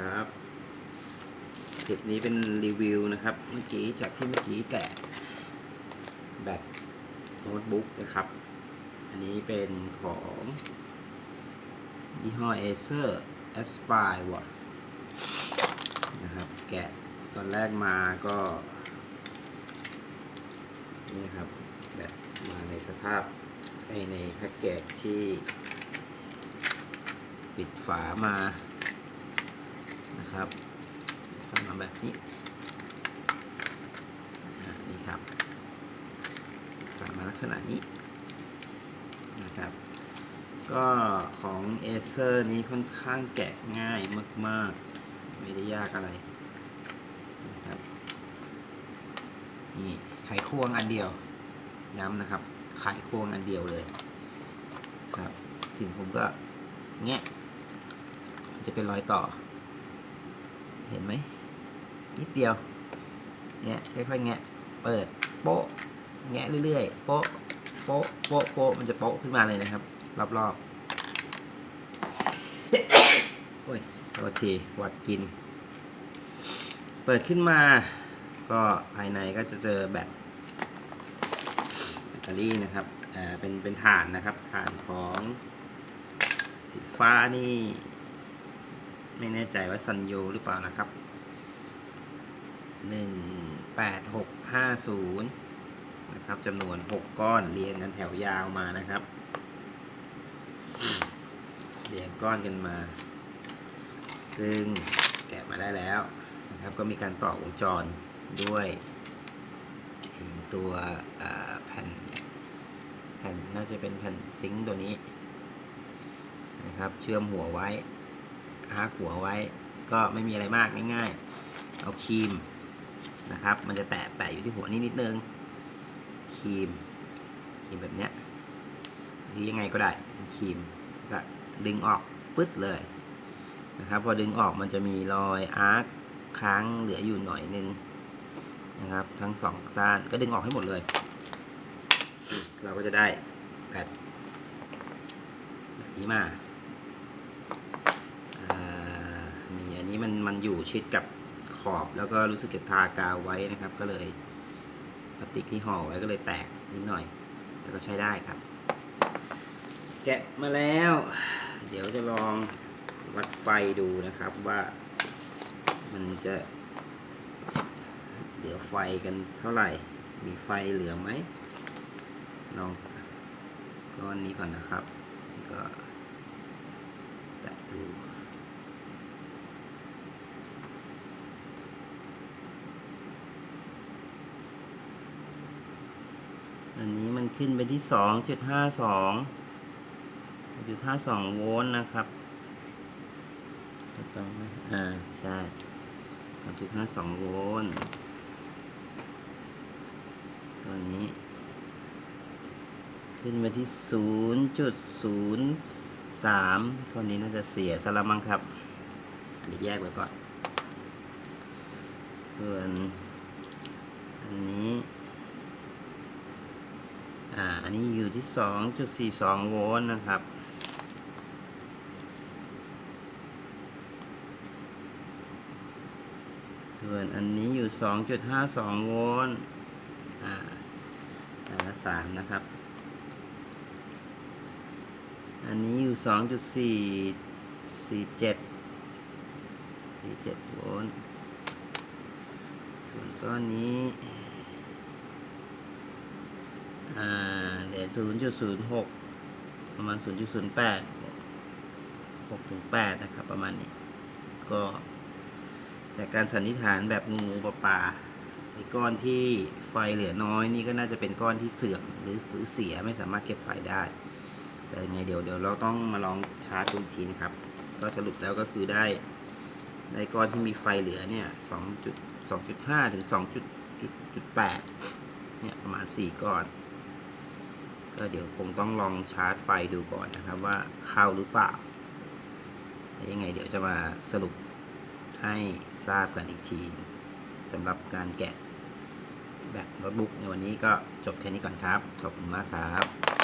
ครับคลิปนี้เป็นรีวิวนะครับ เมื่อกี้จากที่เมื่อกี้แกะแบตโน้ตบุ๊กนะครับ อันนี้เป็นของยี่ห้อ Acer Aspire ว่ะนะครับ แกะตอนแรกมาก็ นี่ครับแบบมาในสภาพในในแพ็กเกจที่ปิดฝามา นะครับฝามาแบบนี้นี่ครับฝามาลักษณะนี้นะครับ ก็ของ Acer นี้ค่อนข้างแกะง่ายมากๆ ไม่ได้ยากอะไรนะครับนี่ไขควงอันเดียว ย้ำนะครับ ไขควงอันเดียวเลยครับ ถึงผมก็แงะจะเป็นรอยต่อ เห็นไหมนิดเดียวแงะค่อยๆแงะเปิดโป๊ะแงะเรื่อยๆโป๊ะโป๊ะโป๊ะโป๊ะมันจะโป๊ะขึ้นมาเลยนะครับ รอบๆโอ้ยโทษทีหวัดกิน เปิดขึ้นมา ก็ภายในก็จะเจอแบตแบตเตอรี่นะครับอ่าเป็นเป็นฐานนะครับฐานของสีฟ้านี่ ไม่แน่ใจว่าซันโยหรือเปล่านะครับหนึ่งแปดหกห้าศูนย์นะครับจำนวนหกก้อนเรียงกันแถวยาวมานะครับ เรียงก้อนกันมา ซึ่งแกะมาได้แล้วนะครับก็มีการต่อวงจรด้วยตัวแผ่นแผ่นน่าจะเป็นแผ่นซิงค์ตัวนี้นะครับ เชื่อมหัวไว้ อาร์คหัวไว้ ก็ไม่มีอะไรมากง่ายๆ เอาครีมนะครับ มันจะแตะแตะอยู่ที่หัวนี่นิดนึงครีมครีมแบบเนี้ยหรือยังไงก็ได้ครีมก็ดึงออกปึ๊ดเลยนะครับพอดึงออกมันจะมีรอยอาร์คค้างเหลืออยู่หน่อยนึงนะครับ ทั้งสองด้านก็ดึงออกให้หมดเลย เราก็จะได้แบตแบบนี้มา อ่ามีอั นนี้มันมันอยู่ชิดกับขอบแล้วก็รู้สึกจะทากาวไว้นะครับ ก็เลยพลาสติกที่ห่อไว้ก็เลยแตกนิดหน่อย แต่ก็ใช้ได้ครับ แกะมาแล้ว เดี๋ยวจะลองวัดไฟดูนะครับว่ามันจะเหลือไฟกันเท่าไหร่ มีไฟเหลือไหมลองก้อนนี้ก่อนนะครับ ก็แตะดู อันนี้มันขึ้นไปที่สองจุดห้าสองจุดห้าสองโวลต์นะครับถูกต้องไหมอ่า ใช่สองจุดห้าสองโวลต์ตัวนี้ ขึ้นไปที่ศูนย์จุดศูนย์สามตัวนี้น่าจะเสียสละมังครับ อันนี้แยกไว้ก่อนส่วนอันนี้ นนี้อยู่ที่ 2.42 โวลต์นะครับ ส่วนอันนี้อยู่ 2.52 โวลต์อ่าและสามนะครับ อันนี้อยู่ 2.447 47 โวลต์ ส่วนก้อนนี้ อ่าเหลือศูนย์จุดศูนย์หกประมาณศูนย์จุดศูนย์แปดหกถึงแปดนะครับ ประมาณนี้ ก็จากการสันนิษฐานแบบงูงูปลาปลาไอ้ก้อนที่ไฟเหลือน้อยนี่ก็น่าจะเป็นก้อนที่เสื่อมหรือเสียไม่สามารถเก็บไฟได้ แต่ยังไงเดี๋ยวเดี๋ยวเราต้องมาลองชาร์จดูอีกทีนะครับ ก็สรุปแล้วก็คือได้ได้ก้อนที่มีไฟเหลือเนี่ยสองจุดสองจุดห้าถึงสองจุดจุดจุดแปดเนี่ยประมาณสี่ก้อน ก็เดี๋ยวคงต้องลองชาร์จไฟดูก่อนนะครับว่าเข้าหรือเปล่า ยังไงเดี๋ยวจะมาสรุปให้ทราบกันอีกทีสำหรับการแกะแบตโน้ตบุ๊กในวันนี้ก็จบแค่นี้ก่อนครับ ขอบคุณมากครับ